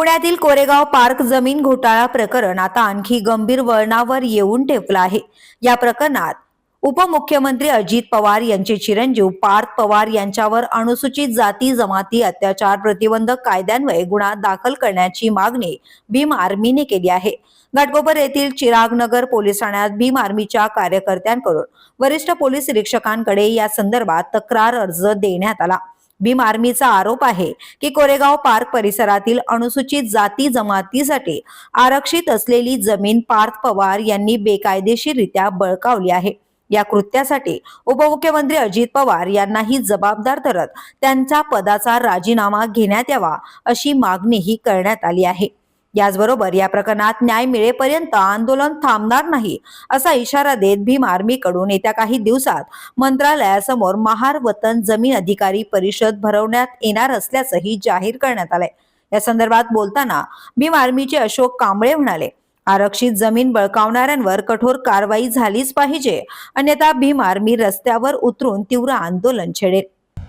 पुण्यातील कोरेगाव पार्क जमीन घोटाळा प्रकरण आता आणखी गंभीर वळणावर येऊन ठेपलं आहे. या प्रकरणात उपमुख्यमंत्री अजित पवार यांचे चिरंजीव पार्थ पवार यांच्यावर अनुसूचित जाती जमाती अत्याचार प्रतिबंधक कायद्यान्वये गुन्हा दाखल करण्याची मागणी भीम आर्मीने केली आहे. घाटकोपर येथील चिरागनगर पोलीस ठाण्यात भीम आर्मीच्या कार्यकर्त्यांकडून वरिष्ठ पोलीस निरीक्षकांकडे या संदर्भात तक्रार अर्ज देण्यात आला. भीम आर्मीचा आरोप आहे की कोरेगाव पार्क परिसरातील अनुसूचित जाती जमातीसाठी आरक्षित असलेली जमीन पार्थ पवार यांनी बेकायदेशीररित्या बळकावली आहे. या कृत्यासाठी उपमुख्यमंत्री अजित पवार यांनाही जबाबदार धरत त्यांच्या पदाचा राजीनामा घेण्यात यावा अशी मागणीही करण्यात आली आहे. याचबरोबर या प्रकरणात न्याय मिळेपर्यंत आंदोलन थांबणार नाही असा इशारा देत भीम आर्मीकडून येत्या काही दिवसात मंत्रालयासमोर महार वतन जमीन अधिकारी परिषद भरवण्यात येणार असल्याचंही जाहीर करण्यात आलंय. या संदर्भात बोलताना भीम आर्मीचे अशोक कांबळे म्हणाले आरक्षित जमीन बळकावणाऱ्यांवर कठोर कारवाई झालीच पाहिजे अन्यथा भीम आर्मी रस्त्यावर उतरून तीव्र आंदोलन छेडेल.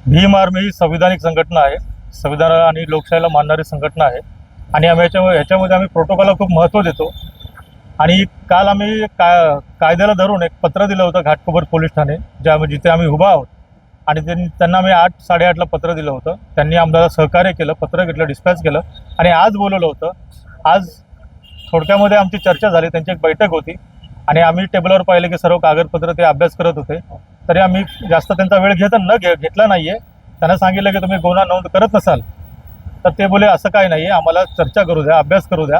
भीम आर्मी ही संविधानिक संघटना आहे. संविधान आणि लोकशाहीला मानणारी संघटना आहे. आणि आम्ही याच्यामुळे ह्याच्यामध्ये आम्ही प्रोटोकॉलला खूप महत्त्व देतो. आणि काल आम्ही का कायद्याला धरून एक पत्र दिलं होतं घाटकोपर पोलीस ठाणे ज्या आम्ही जिथे आम्ही उभा आहोत. आणि त्यांनी त्यांना आम्ही आठ साडेआठला पत्र दिलं होतं. त्यांनी आम्हाला सहकार्य केलं पत्र घेतलं डिस्पॅच केलं. आणि आज बोलवलं होतं. आज थोडक्यामध्ये आमची चर्चा झाली त्यांची एक बैठक होती. आणि आम्ही टेबलवर पाहिलं की सर्व कागदपत्र ते अभ्यास करत होते. तरी आम्ही जास्त त्यांचा वेळ घेत न घे घेतला नाही आहे त्यांना सांगितलं की तुम्ही गुन्हा नोंद करत नसाल. तर ते बोले असं काय नाही आहे आम्हाला चर्चा करू द्या अभ्यास करू द्या.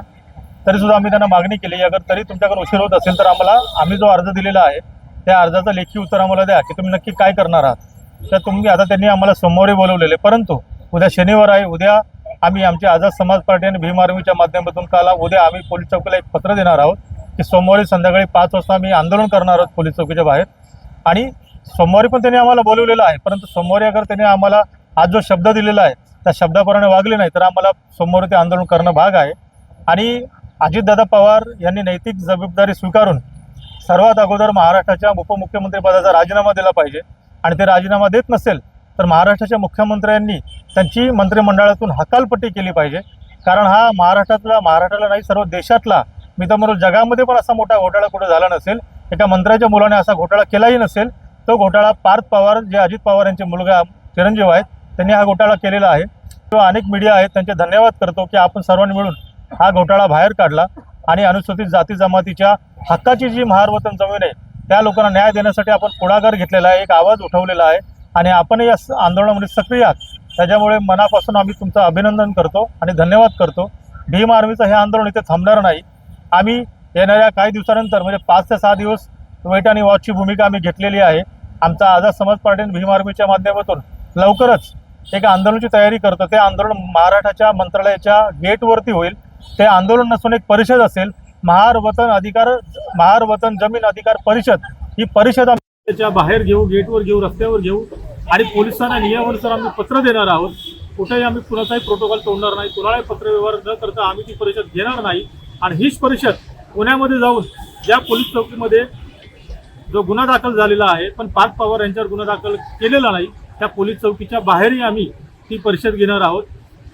तरीसुद्धा आम्ही त्यांना मागणी केली अगर तरी तुमच्याकडे उशीर होत असेल तर आम्हाला आम्ही जो अर्ज दिलेला आहे त्या अर्जाचं लेखी उत्तर आम्हाला द्या की तुम्ही नक्की काय करणार आहात. तर तुम्ही आता त्यांनी आम्हाला सोमवारी बोलवलेले परंतु उद्या शनिवार आहे उद्या आम्ही आमच्या आझाद समाज पार्टी आणि भीम आर्मीच्या माध्यमातून काल उद्या आम्ही पोलीस चौकीला एक पत्र देणार आहोत की सोमवारी संध्याकाळी पाच वाजता आम्ही आंदोलन करणार आहोत पोलीस चौकीच्या बाहेर. आणि सोमवारी पण त्यांनी आम्हाला बोलवलेलं आहे परंतु सोमवारी अगर त्यांनी आम्हाला आज जो शब्द दिलेला आहे त्या शब्दाप्रमाणे वागले नाही तर आम्हाला समोर ते आंदोलन करणं भाग आहे. आणि अजितदादा पवार यांनी नैतिक जबाबदारी स्वीकारून सर्वात अगोदर महाराष्ट्राच्या उपमुख्यमंत्रीपदाचा राजीनामा दिला पाहिजे. आणि ते राजीनामा देत नसेल तर महाराष्ट्राच्या मुख्यमंत्र्यांनी त्यांची मंत्रिमंडळातून हकालपट्टी केली पाहिजे. कारण हा महाराष्ट्रातला महाराष्ट्राला नाही सर्व देशातला मी तर म्हणून जगामध्ये पण असा मोठा घोटाळा कुठं झाला नसेल एका मंत्र्याच्या मुलाने असा घोटाळा केलाही नसेल तो घोटाळा पार्थ पवार जे अजित पवार यांचे मुलगा चिरंजीव आहेत त्यांनी हा घोटाळा केलेला आहे. तो अनेक मीडिया आहेत त्यांचे धन्यवाद करतो की आपण सर्वांनी मिळून हा घोटाळा बाहेर काढला आणि अनुसूचित जाती जमातीच्या हक्काची जी महारवतन जमीन आहे त्या लोकांना न्याय देण्यासाठी आपण पुढाकार घेतलेला आहे एक आवाज उठवलेला आहे आणि आपण या आंदोलनामध्ये सक्रिय आहात. त्याच्यामुळे मनापासून आम्ही तुमचं अभिनंदन करतो आणि धन्यवाद करतो. भीम आर्मीचं हे आंदोलन इथे थांबणार नाही. आम्ही येणाऱ्या काही दिवसानंतर म्हणजे पाच ते सहा दिवस वेट आणि वॉचची भूमिका आम्ही घेतलेली आहे. आमचा आझाद समाज पार्टीने भीम आर्मीच्या माध्यमातून लवकरच एक आंदोलनाची तयारी करतं. ते आंदोलन महाराष्ट्राच्या मंत्रालयाच्या गेटवरती होईल. ते आंदोलन नसून एक परिषद असेल. महार वतन अधिकार महार वतन जमीन अधिकार परिषद ही परिषद त्याच्या बाहेर घेऊ गेटवर घेऊ रस्त्यावर घेऊ आणि पोलिसांना नियमानुसार आम्ही पत्र देणार आहोत. कुठेही आम्ही कुणाचाही प्रोटोकॉल तोडणार नाही. कुणालाही पत्रव्यवहार न करता आम्ही ती परिषद घेणार नाही. आणि हीच परिषद पुण्यामध्ये जाऊन ज्या पोलीस चौकीमध्ये जो गुन्हा दाखल झालेला आहे पण पाच पवार यांच्यावर गुन्हा दाखल केलेला नाही त्या पोलीस चौकीच्या बाहेरही आम्ही ती परिषद घेणार आहोत.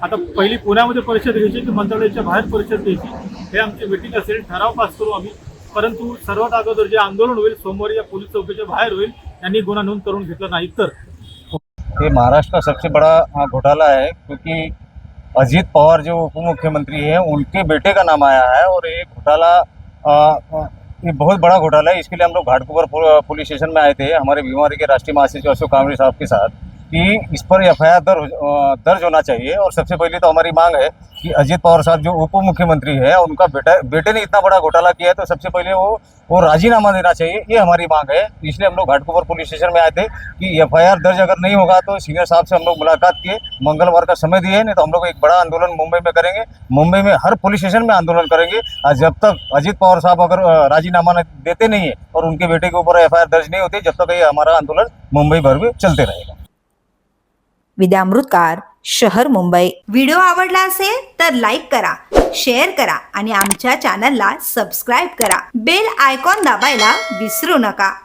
आता पहिली पुण्यामध्ये परिषद घ्यायची की मंत्रालयाच्या बाहेर परिषद घ्यायची हे आमची मिटिंग असेल. ठराव पास करू आम्ही. परंतु सर्वात अगोदर जे आंदोलन होईल सोमवारी या पोलीस चौकीच्या बाहेर होईल त्यांनी गुन्हा नोंद करून घेतला नाही तर. ये महाराष्ट्र का सबसे बड़ा घोटाला है क्योंकि अजीत पवार जो उप मुख्यमंत्री हैं उनके बेटे का नाम आया है और ये घोटाला ये बहुत बड़ा घोटाला है। इसके लिए हम लोग घाटकोपर पुलिस स्टेशन में आए थे। हमारे बीमारी के राष्ट्रीय महासचिव अशोक कांबळे साहब के साथ। कि इस पर एफ़ आई दर्ज दर्ज होना चाहिए। और सबसे पहले तो हमारी मांग है कि अजीत पवार साहब जो उप मुख्यमंत्री है, उनका बेटा, बेटे ने इतना बड़ा घोटाला किया है तो सबसे पहले वो वो राजीनामा देना चाहिए, ये हमारी मांग है। इसलिए हम लोग घाटकोपर पुलिस स्टेशन में आए थे कि एफआईआर दर्ज अगर नहीं होगा तो सीनियर साहब से हम लोग मुलाकात किए। मंगलवार का समय दिए नहीं तो हम लोग एक बड़ा आंदोलन मुंबई में करेंगे। मुंबई में हर पुलिस स्टेशन में आंदोलन करेंगे। और जब तक अजीत पवार साहब अगर राजीनामा देते नहीं है और उनके बेटे के ऊपर एफआईआर दर्ज नहीं होती, जब तक ये हमारा आंदोलन मुंबई भर में चलते रहेगा। विद्यामृतकार शहर मुंबई. व्हिडिओ आवडला असेल तर लाईक करा शेअर करा आणि आमच्या चॅनलला सबस्क्राईब करा. बेल आयकॉन दाबायला विसरू नका.